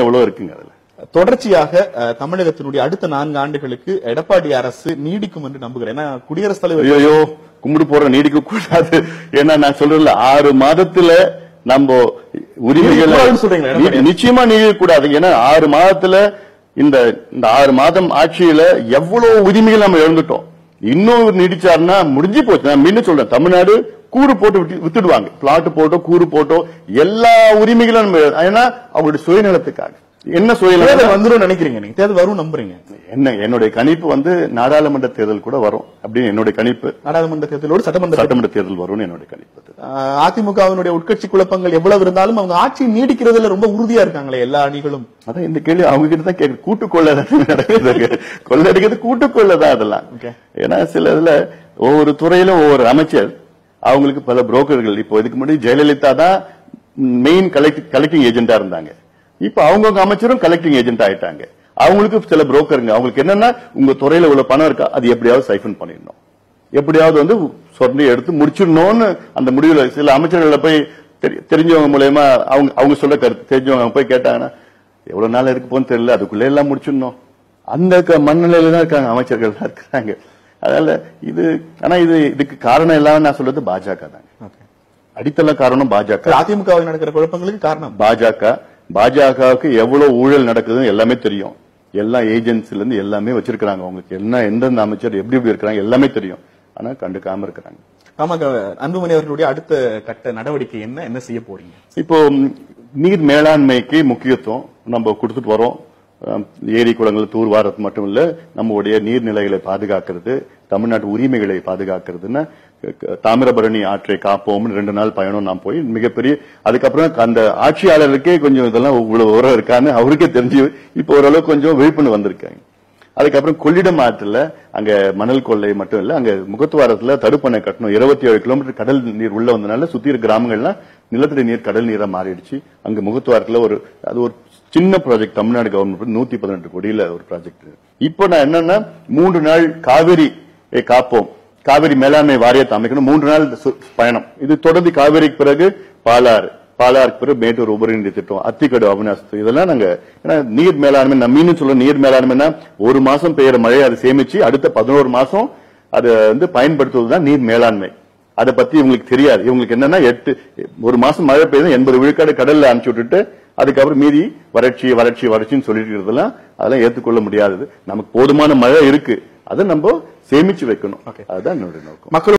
எவ்வளவு இருக்குங்க அதுல? தொடர்ச்சியாக தமிழகத்தினுடைய அடுத்த நான்கு ஆண்டுகளுக்கு எடப்பாடி அரசு நீடிக்கும் என்று நம்புகிறேன். ஏன்னா குடியரசுத் தலைவர் ஐயோ கும்பிடு போற நீடிக்க கூடாது. ஏன்னா நான் சொல்றேன்ல ஆறு மாதத்துல நம்ம உரிமைகளை நிச்சயமா நீடிக்க கூடாது ஏன்னா ஆறு மாதத்துல இந்த இந்த ஆறு மாதம் ஆட்சியில எவ்வளவு உரிமைகள் நம்ம இழந்துட்டோம். இன்னும் நீடிச்சாருன்னா முடிஞ்சு போச்சு. நான் மீண்டும் சொல்றேன் தமிழ்நாடு கூறு போட்டு விட்டு- வித்துடுவாங்க. பிளாட் போட்டோ கூறு போட்டோ எல்லா உரிமைகளும் நம்ம ஏன்னா அவங்களுடைய சுயநலத்துக்காக. என்ன சுயநலம்? தேர்தல் வந்துரும் நினைக்கிறீங்க நீங்க? தேர்தல் வரும் நம்புறீங்க? என்ன என்னுடைய கணிப்பு வந்து நாடாளுமன்ற தேர்தல் கூட வரும் அப்படின்னு என்னுடைய கணிப்பு. நாடாளுமன்ற தேர்தலோடு சட்டமன்ற. சட்டமன்ற தேர்தல் வரும்னு என்னுடைய கணிப்பு. அதிமுகவினுடைய உட்கட்சி குழப்பங்கள் எவ்வளவு இருந்தாலும் அவங்க ஆட்சி நீடிக்கிறதுல ரொம்ப உறுதியா இருக்காங்களே எல்லா அணிகளும். அதான் இந்த கேள்வி அவங்க கிட்ட தான் கேட்க கூட்டு கொள்ளை நடக்குது. கொள்ளடிக்கிறது கூட்டு கொள்ளை தான் அதெல்லாம். ஏன்னா சில இதுல ஒவ்வொரு துறையிலும் ஒவ்வொரு அமைச்சர் அவங்களுக்கு பல புரோக்கர்கள். இப்போ இதுக்கு முன்னாடி ஜெயலலிதா தான் மெயின் கலெக்டிங் ஏஜென்டா இருந்தாங்க. இப்ப அவங்கவுங்க அமைச்சரும் கலெக்டிங் ஏஜென்ட் ஆயிட்டாங்க. அவங்களுக்கு சில புரோக்கருங்க அவங்களுக்கு என்னன்னா உங்க துறையில உள்ள பணம் இருக்கா? அது எப்படியாவது சைஃபன் பண்ணிடணும். எப்படியாவது வந்து சொல்லி எடுத்து முடிச்சிடணும்னு அந்த முடிவுல சில அமைச்சர்களை போய் தெரி- தெரிஞ்சவங்க மூலயமா அவங்க அவங்க சொல்ல கருத்து தெரிஞ்சவங்க அவங்க போய் கேட்டாங்கன்னா எவ்வளவு நாள் இருக்கு போன்னு தெரியல. அதுக்குள்ளே எல்லாம் முடிச்சிடணும். அந்த க- தான் இருக்காங்க அமைச்சர்கள் தான் இருக்கிறாங்க. அதனால இது ஆனா இது இதுக்கு காரணம் எல்லாம் நான் சொல்றது பாஜக தாங்க. அடித்தள காரணம் பாஜக. அதிமுகவில் நடக்கிற குழப்பங்களுக்கு காரணம். பாஜக பாஜகவுக்கு எவ்வளவு ஊழல் நடக்குதுன்னு எல்லாமே தெரியும். எல்லா ஏஜென்சில இருந்து எல்லாமே வச்சிருக்காங்க அவங்களுக்கு என்ன எந்தெந்த அமைச்சர் எப்படி எப்படி இருக்கிறாங்க எல்லாமே தெரியும். ஆனா கண்டுக்காம இருக்கிறாங்க. ஆமாங்க அன்புமணி அவர்களுடைய அடுத்த கட்ட நடவடிக்கை என்ன? என்ன செய்ய போறீங்க? இப்போ நீர் மேலாண்மைக்கு முக்கியத்துவம் நம்ம கொடுத்துட்டு வரோம். ஏரி குளங்கள் தூர்வாரது மட்டும் இல்ல நம்முடைய நீர்நிலைகளை பாதுகாக்கிறது தமிழ்நாட்டு உரிமைகளை பாதுகாக்கிறதுன்னு தாமிரபரணி ஆற்றை காப்போம்னு ரெண்டு நாள் பயணம் நான் போய் மிகப்பெரிய அதுக்கப்புறம் அந்த ஆட்சியாளருக்கே கொஞ்சம் இதெல்லாம் இவ்வளவு உரம் இருக்கான்னு அவருக்கே தெரிஞ்சு இப்போ ஓரளவுக்கு கொஞ்சம் விழிப்புணர்வு வந்திருக்காங்க அதுக்கப்புறம் கொள்ளிடம் ஆற்றுல அங்க மணல் கொள்ளை மட்டும் இல்ல அங்க முகத்துவாரத்துல தடுப்பணை கட்டணும். இருபத்தி ஏழு கிலோமீட்டர் கடல் நீர் உள்ள வந்தனால சுத்தி இருக்கிற கிராமங்கள்லாம் நிலத்தடி நீர் கடல் நீரா மாறிடுச்சு. அங்க முகத்துவாரத்துல ஒரு அது ஒரு சின்ன ப்ராஜெக்ட் தமிழ்நாடு கவர்மெண்ட் நூத்தி பதினெட்டு கோடியில ஒரு ப்ராஜெக்ட் இப்போ நான் என்னன்னா மூன்று நாள் காவிரி காப்போம். காவிரி மேலாண்மை வாரியத்தை அமைக்கணும். மூன்று நாள் பயணம். இது தொடர்ந்து காவிரிக்கு பிறகு பாலாறு. பாலாருக்கு பிறகு மேட்டூர் உபரிநீர் திட்டம். அத்திக்கடு அவினாஷ் இதெல்லாம் நாங்க ஏன்னா நீர் மேலாண்மை நான் மீன் சொல்ல நீர் மேலாண்மைனா ஒரு மாசம் பெய்யற மழையை அதை சேமிச்சு அடுத்த பதினோரு மாசம் அதை வந்து பயன்படுத்துவதுதான் நீர் மேலாண்மை. அதை பத்தி இவங்களுக்கு தெரியாது. இவங்களுக்கு என்னன்னா எட்டு ஒரு மாசம் மழை பெய்யுது எண்பது விழுக்காடு கடல்ல அனுப்பிச்சு விட்டுட்டு அதுக்கப்புறம் மீதி வறட்சி வறட்சி வறட்சின்னு சொல்லிட்டு இருக்கிறதெல்லாம் அதெல்லாம் ஏத்துக்கொள்ள முடியாதது. நமக்கு போதுமான மழை இருக்கு. அதை நம்ம சேமிச்சு வைக்கணும். அதுதான் என்னுடைய நோக்கம். மக்கள்